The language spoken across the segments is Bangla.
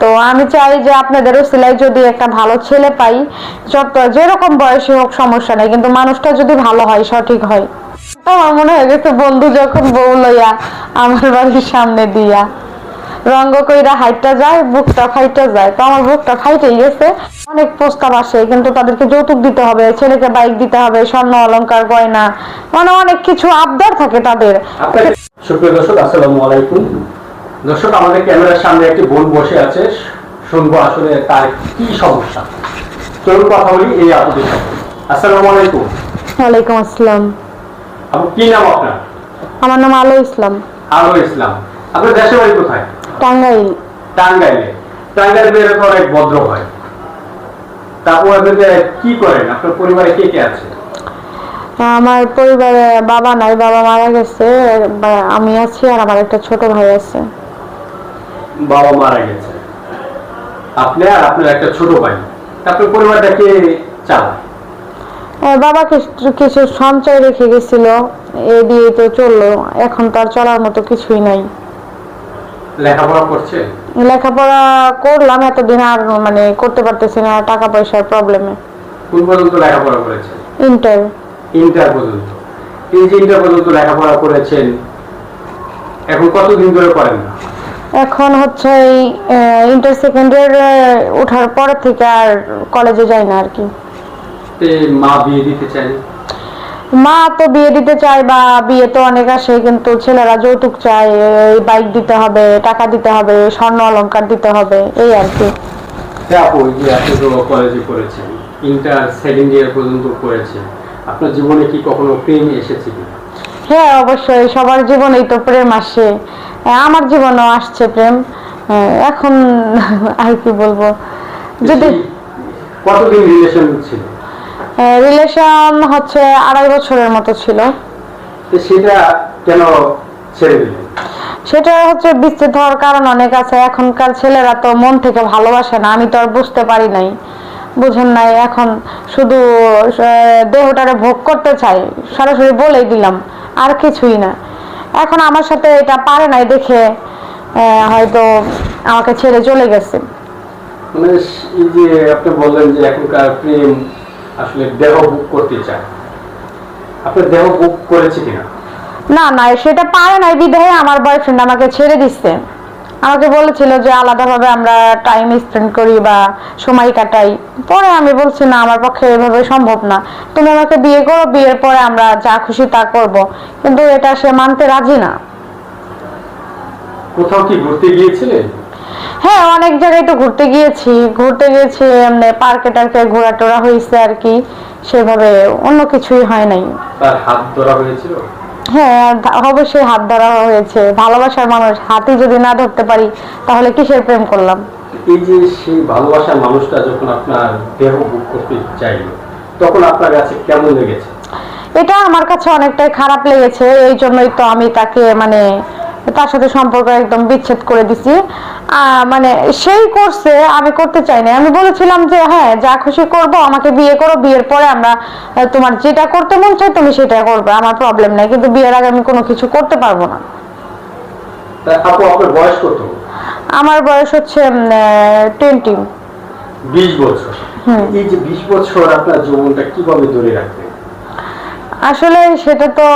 তো আমি চাই যে আপনাদের সিলাই যদি একটা ভালো ছেলে পাই, যত যেরকম বয়সে হোক সমস্যা নেই, কিন্তু মানুষটা যদি ভালো হয়, সঠিক হয়। আমার মনে হয়ে গেছে বন্ধু যখন বউ লইয়া আমার বাড়ির সামনে দিয়া রঙ্গ কইরা হাইটটা যায়, বুকটা ফাইটা যায়, তো আমার বুকটা ফাইটেই গেছে। অনেক প্রস্তাব আসে, কিন্তু তাদেরকে যৌতুক দিতে হবে, ছেলেকে বাইক দিতে হবে, স্বর্ণ অলংকার, গয়না মানে অনেক কিছু আবদার থাকে তাদের। সুপ্রিয় দর্শক, আসসালামু আলাইকুম। দর্শক আমাদের ক্যামেরার সামনে একটি বোন বসে আছে। শুনব আসলে তার কি সমস্যা। চলুন কথা বলি এই আপুদের সাথে। আসসালামু আলাইকুম। ওয়ালাইকুম আসসালাম। আপু কি নাম আপনার? আমার নাম আলো ইসলাম। আলো ইসলাম। আপনার দেশের বাড়ি কোথায়? টাঙ্গাইল। টাঙ্গাইলে। টাঙ্গাইল বের তো অনেক ভদ্র হয়। তারপর আপনি কি করেন? আপনার পরিবারে কে কে আছে? আমার পরিবারে বাবা নাই বাবা মারা গেছে। আমি আছি আর আমার একটা ছোট ভাই আছে। বাবা মারা গেছে। আপনি আর আপনার একটা ছোট ভাই। আপনার পরিবারটা কে চালায় বাবা কিছু সঞ্চয় রেখে গেছিল। এ দিয়ে তো চলল। এখন তো আর চলার মতো কিছুই নাই। লেখাপড়া করছে? লেখাপড়া করলাম এতদিন আর মানে করতে পারতেছি না টাকা পয়সার প্রবলেমে কোন পর্যন্ত লেখাপড়া করেছেন? ইন্টার ইন্টার পর্যন্ত। এই যে ইন্টার পর্যন্ত লেখাপড়া করেছেন এখন কতদিন ধরে করেন? না এখন হচ্ছে এই ইন্টার সেকেন্ড ইয়ার ওঠার পর থেকে আর কলেজে যাই না আর কি। তে মা বিয়ে দিতে চাই মা তো বিয়ে দিতে চায় বা বিয়ে তো অনেক আসে কিন্তু ছেলেরা যৌতুক চায় এই বাইক দিতে হবে টাকা দিতে হবে স্বর্ণ অলংকার দিতে হবে এই আর কি। আপু যে এত তো কলেজে করেছেন ইন্টার সেকেন্ড ইয়ার পর্যন্ত করেছেন আপনার জীবনে কি কখনো প্রেম এসেছে কি হ্যাঁ অবশ্যই সবার জীবনেই তো প্রেম আসে। আমার জীবনেও আসছে প্রেম। হ্যাঁ, এখন আর কি বলব? যদি কতদিন রিলেশন ছিল? রিলেশন হচ্ছে আড়াই বছরের মতো ছিল। সেটা কেন ছেড়ে দিলেন? সেটা হচ্ছে বিচ্ছেদ হওয়ার কারণ অনেক আছে। এখনকার ছেলেরা তো মন থেকে ভালোবাসে না আমি তো আর বুঝতে পারি নাই। বুঝেন নাই এখন শুধু দেহটারে ভোগ করতে চাই সরাসরি বলেই দিলাম আর কিছুই না। এখন আমার সাথে এটা পারে নাই দেখে হয়তো আমাকে ছেড়ে চলে গেছে। মানে এই যে আপনি বললেন যে এখনকার প্রেম আসলে দেহ বুক করতে চায়। আপনি দেহ বুক করেছে কিনা? না না সেটা পারে নাই বিধায় আমার বয়ফ্রেন্ড আমাকে ছেড়ে দিচ্ছে আমাকে বলেছিল যে আলাদাভাবে আমরা টাইম স্পেন্ড করি বা সময় কাটাই। পরে আমি বলছি না আমার পক্ষে এভাবে সম্ভব না। তুমি আমাকে বিয়ে করো বিয়ের পরে আমরা যা খুশি তা করব। কিন্তু এটা সে মানতে রাজি না। কোথাও কি ঘুরতে গিয়েছিলেন হ্যাঁ অনেক জায়গায় তো ঘুরতে গিয়েছি। ঘুরতে গিয়েছি এমনি পার্কে টার্কে ঘোরা টোরা হয়েছে আর কি। সেভাবে অন্য কিছুই হয় নাই। তার হাত ধরা হয়েছিল? হ্যাঁ অবশ্যই হাত ধরা হয়েছে। ভালোবাসার মানুষ হাতে যদি না ধরতে পারি তাহলে কিসের প্রেম করলাম? এই যে সেই ভালোবাসার মানুষটা যখন আপনার দেহ বুক করতে চাইল তখন আপনার কাছে কেমন লেগেছে? এটা আমার কাছে অনেকটাই খারাপ লেগেছে এই জন্যই তো আমি তাকে মানে তার সাথে সম্পর্ক একদম বিচ্ছেদ করে দিছি। মানে সেই করছে আমি করতে চাই না আমি বলেছিলাম যে হ্যাঁ যা খুশি করব আমাকে বিয়ে করো বিয়ের পরে আমরা তোমার যেটা করতে মন চাই তুমি সেটা করবে আমার প্রবলেম নেই। কিন্তু বিয়ের আগে আমি কোনো কিছু করতে পারব না। আপু আপনার বয়স কত? আমার বয়স হচ্ছে টোয়েন্টি বিশ বছর। এই যে বিশ বছর আপনার জীবনটা কীভাবে ধরে রাখবেন আসলে সেটা তো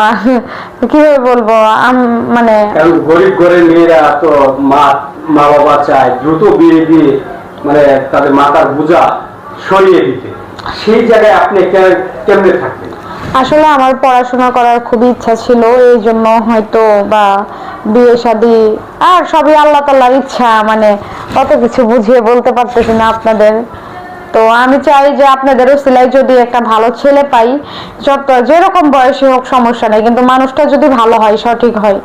আহ, কীভাবে বলব? মানে গরিব ঘরের মেয়েরা তো মা মা বাবা চায় দ্রুত বিয়ে দিয়ে মানে তাদের মাথার বোঝা সরিয়ে দিতে। সেই জায়গায় আপনি কেমনে থাকবেন? আসলে আমার পড়াশোনা করার খুবই ইচ্ছা ছিল এই জন্য হয়তো বা বিয়ে শাদি আর সবই আল্লাহ তাল্লাহর ইচ্ছা মানে কত কিছু বুঝিয়ে বলতে পারতেছি না আপনাদের। তো আমি চাই যে আপনাদের সিলাই যদি একটা ভালো ছেলে পাই যত যেরকম বয়সে হোক সমস্যা নেই কিন্তু মানুষটা যদি ভালো হয় সঠিক হয়।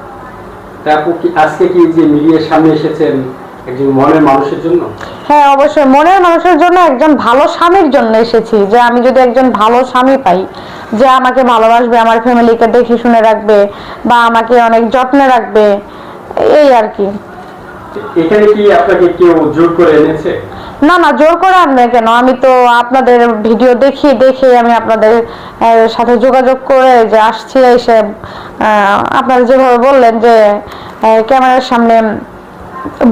আজকে কি যে মিডিয়ার সামনে এসেছেন একজন মনের মানুষের জন্য? হ্যাঁ অবশ্যই। মনের মানুষের জন্য একজন ভালো স্বামীর জন্য এসেছি যে আমি যদি একজন ভালো স্বামী পাই যে আমাকে ভালোবাসবে আমার ফ্যামিলিকে দেখে শুনে রাখবে বা আমাকে অনেক যত্নে রাখবে এই আর কি। এখানে কি আপনাকে কেউ জোর করে এনেছে? না না, জোর করে আনবে কেন? আমি তো আপনাদের ভিডিও দেখি, দেখে আমি আপনাদের সাথে যোগাযোগ করে যে আসছি, এসে আপনারা যেভাবে বললেন যে ক্যামেরার সামনে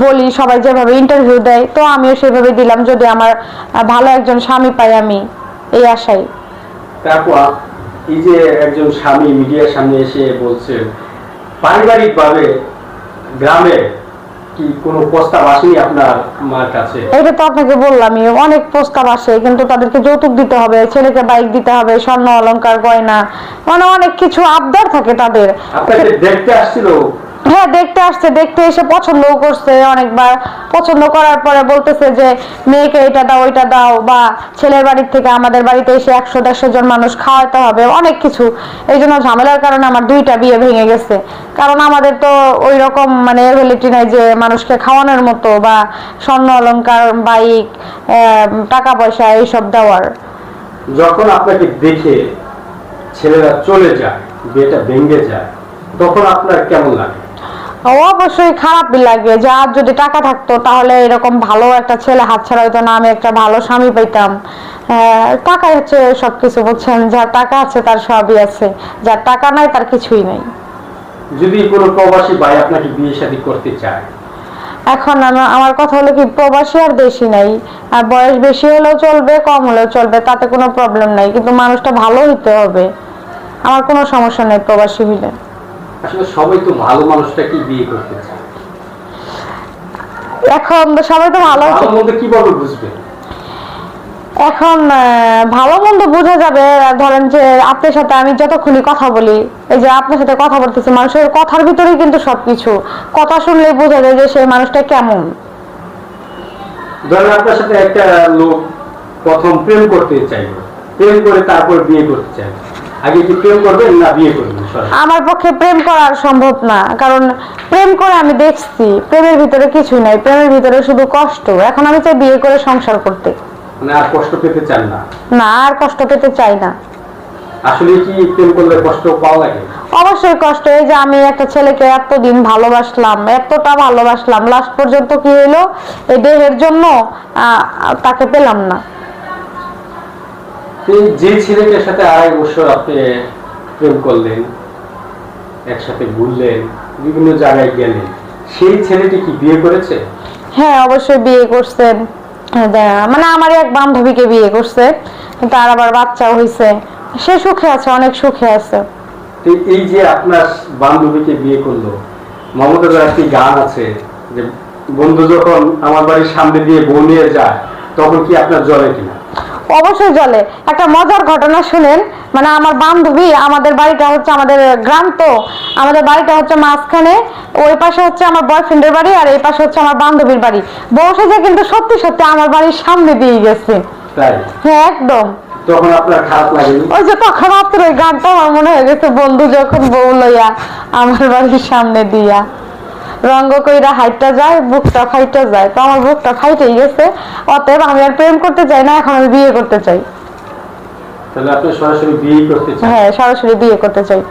বলি, সবাই যেভাবে ইন্টারভিউ দেয়, তো আমিও সেভাবে দিলাম, যদি আমার ভালো একজন স্বামী পাই আমি, এই আশাই এই যে একজন স্বামী মিডিয়ার সামনে এসে বলছেন পারিবারিক ভাবে গ্রামে এটা তো আপনাকে বললামই অনেক প্রস্তাব আসে কিন্তু তাদেরকে যৌতুক দিতে হবে ছেলেকে বাইক দিতে হবে স্বর্ণ অলংকার গয়না মানে অনেক কিছু আবদার থাকে তাদের। দেখতে আসছিল হ্যাঁ দেখতে আসছে, দেখতে এসে পছন্দও করছে অনেকবার। পছন্দ করার পরে বলতেছে যে, মেয়েকে এটা দাও, ওইটা দাও বা ছেলের বাড়ির থেকে আমাদের বাড়িতে এসে একশো, দেড়শো জন মানুষ খাওয়াতে হবে, অনেক কিছু। এই জন্য ঝামেলার কারণে আমার দুইটা বিয়ে ভেঙে গেছে। কারণ আমাদের তো ওই রকম মানে এবিলিটি নাই যে, মানুষকে খাওয়ানোর মতো বা স্বর্ণ অলংকার, বাইক টাকা পয়সা এইসব দেওয়ার। যখন আপনাকে দেখে ছেলেরা চলে যায়, বিয়েটা ভেঙে যায়, তখন আপনার কেমন লাগে? অবশ্যই খারাপই লাগে যে যদি টাকা থাকতো তাহলে এরকম ভালো একটা ছেলে হাতছাড়া হইতো না আমি একটা ভালো স্বামী পাইতাম। আহ, টাকাই হচ্ছে সবকিছু বুঝছেন? যার টাকা আছে তার সবই আছে যার টাকা নাই তার কিছুই নাই। যদি কোনো প্রবাসী ভাই আপনাকে বিয়ে শাদী করতে চায়? এখন আমার কথা হলো কি প্রবাসী আর দেশি নাই। আর বয়স বেশি হলেও চলবে কম হলেও চলবে তাতে কোনো প্রবলেম নাই। কিন্তু মানুষটা ভালো হইতে হবে। আমার কোনো সমস্যা নেই প্রবাসী হইলে। আসলে সবাই তো ভালো মানুষটাকে বিয়ে করতে চায়। এখন সবাই তো ভালো কীভাবে বুঝবে? এখন ভালো মন্দ বোঝা যাবে। ধরেন যে আপনার সাথে আমি যতক্ষণই কথা বলি এই যে আপনার সাথে কথা বলতেছি মানুষের কথার ভিতরেই কিন্তু সবকিছু। কথা শুনলেই বোঝা যায় যে সেই মানুষটা কেমন। ধরেন আপনার সাথে একটা লোক প্রথম প্রেম করতে চাইবে প্রেম করে তারপর বিয়ে করতে চাইবে আগে কি প্রেম করবেন না বিয়ে করবেন? আমার পক্ষে প্রেম করা সম্ভব না। কারণ প্রেম করে আমি দেখছি প্রেমের ভিতরে কিছু নাই। প্রেমের ভিতরে শুধু কষ্ট। এখন আমি চাই বিয়ে করে সংসার করতে। মানে আর কষ্ট পেতে চান না? না আর কষ্ট পেতে চাই না। আসলে কি প্রেম করলে কষ্ট পাওয়া লাগে? অবশ্যই কষ্ট। এই যে আমি একটা ছেলেকে এতদিন ভালোবাসলাম এতটা ভালোবাসলাম লাস্ট পর্যন্ত কি হইল? এই দেহের জন্য তাকে পেলাম না। যে ছেলেটার সাথে আড়াই বছর আপনি প্রেম করলেন একসাথে ঘুরলেন বিভিন্ন জায়গায় গেলেন। সেই ছেলেটি কি বিয়ে করেছে? হ্যাঁ অবশ্যই বিয়ে করছেন মানে আমার এক বান্ধবীকে বিয়ে করছে। তার আবার বাচ্চাও হয়েছে সে সুখে আছে অনেক সুখে আছে। এই যে আপনার বান্ধবীকে বিয়ে করল মমতার একটি গান আছে? যে বন্ধু যখন আমার বাড়ির সামনে দিয়ে বউ নিয়ে যায় তখন কি আপনার জলে কিনা? অবশ্যই জলে। একটা মজার ঘটনা শুনেন। মানে আমার বান্ধবী আমাদের বাড়িটা হচ্ছে আমাদের গ্রাম তো আমাদের বাড়িটা হচ্ছে মাঝখানে। ওই পাশে হচ্ছে আমার বয়ফ্রেন্ডের বাড়ি আর এই পাশে হচ্ছে আমার বান্ধবীর বাড়ি। বসে যে কিন্তু সত্যি সত্যি আমার বাড়ির সামনে দিয়ে গেছে। হ্যাঁ একদম। তখন আপনার খারাপ লাগেনি? ওই যে তখন আপনার ওই গানটা আমার মনে হয়ে গেছে বন্ধু যখন বউ লইয়া আমার বাড়ির সামনে দিয়া। রঙ্গ কইরা হাইটটা যায় বুকটা ফাইটটা যায়। তো আমার বুকটা ফাইটেই গেছে। অতএব আমি আর প্রেম করতে চাই না এখন আমি বিয়ে করতে চাই। তাহলে আপনি সরাসরি বিয়ে করতে চান? হ্যাঁ সরাসরি বিয়ে করতে চাই।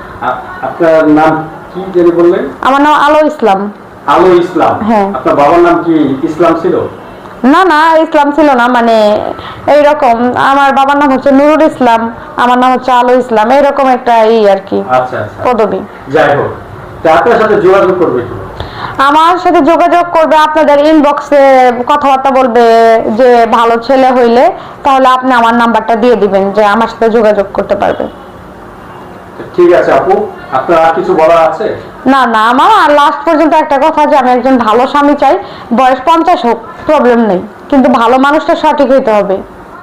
আপনার নাম কি জানি বললেন? আমার নাম আলো ইসলাম। আলো ইসলাম। হ্যাঁ। আপনার বাবার নাম কি ইসলাম ছিল? না না ইসলাম ছিল না মানে এইরকম আমার বাবার নাম হচ্ছে নুরুল ইসলাম আমার নাম হচ্ছে আলো ইসলাম এইরকম একটা ই আর কি আচ্ছা আচ্ছা। পদবী। যাই হোক আপনার সাথে যোগাযোগ করবে কি আমার সাথে যোগাযোগ করবে আপনাদের ইনবক্সে কথাবার্তা বলবে যে ভালো ছেলে হইলে তাহলে আপনি আমার নাম্বারটা দিয়ে দিবেন যে আমার সাথে যোগাযোগ করতে পারবে। ঠিক আছে আপু আপনার আর কিছু বলার আছে? না না আমার আর লাস্ট পর্যন্ত একটা কথা যে আমি একজন ভালো স্বামী চাই বয়স পঞ্চাশ হোক প্রবলেম নেই কিন্তু ভালো মানুষটা সঠিক হইতে হবে।